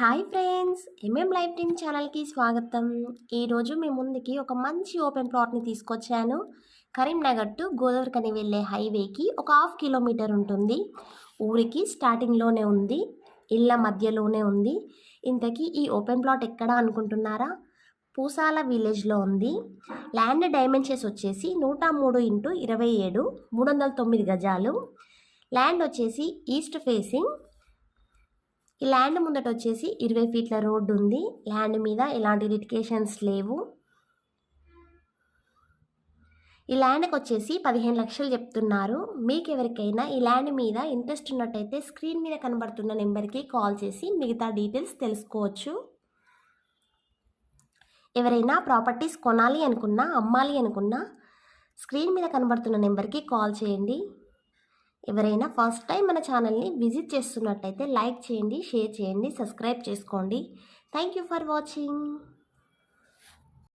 Hi friends MM life team ఛానల్కి స్వాగతం. ఈరోజు మీ ముందుకి ఒక మంచి ఓపెన్ ప్లాట్ని తీసుకొచ్చాను. కరీంనగర్ టు గోదావరికని వెళ్ళే హైవేకి ఒక హాఫ్ కిలోమీటర్ ఉంటుంది. ఊరికి స్టార్టింగ్లోనే ఉంది ఇళ్ళ మధ్యలోనే ఉంది. ఇంతకీ ఈ ఓపెన్ ప్లాట్ ఎక్కడ అనుకుంటున్నారా? పూసాల విలేజ్లో ఉంది. ల్యాండ్ డైమెన్షన్స్ వచ్చేసి నూట మూడు ఇంటూ ఇరవై ఏడు మూడు వందల తొమ్మిది గజాలు. ల్యాండ్ వచ్చేసి ఈస్ట్ ఫేసింగ్ ఈ ల్యాండ్ ముందట వచ్చేసి ఇరవై ఫీట్ల రోడ్డు ఉంది. ల్యాండ్ మీద ఎలాంటి లిటికేషన్స్ లేవు. ఈ ల్యాండ్కి వచ్చేసి పదిహేను లక్షలు చెప్తున్నారు. మీకు ఎవరికైనా ఈ ల్యాండ్ మీద ఇంట్రెస్ట్ ఉన్నట్టయితే స్క్రీన్ మీద కనబడుతున్న నెంబర్కి కాల్ చేసి మిగతా డీటెయిల్స్ తెలుసుకోవచ్చు. ఎవరైనా ప్రాపర్టీస్ కొనాలి అనుకున్నా అమ్మాలి అనుకున్నా స్క్రీన్ మీద కనబడుతున్న నెంబర్కి కాల్ చేయండి. ఎవరైనా ఫస్ట్ టైం మన ఛానల్ని విజిట్ చేస్తున్నట్టయితే లైక్ చేయండి షేర్ చేయండి సబ్స్క్రైబ్ చేసుకోండి. Thank you for watching.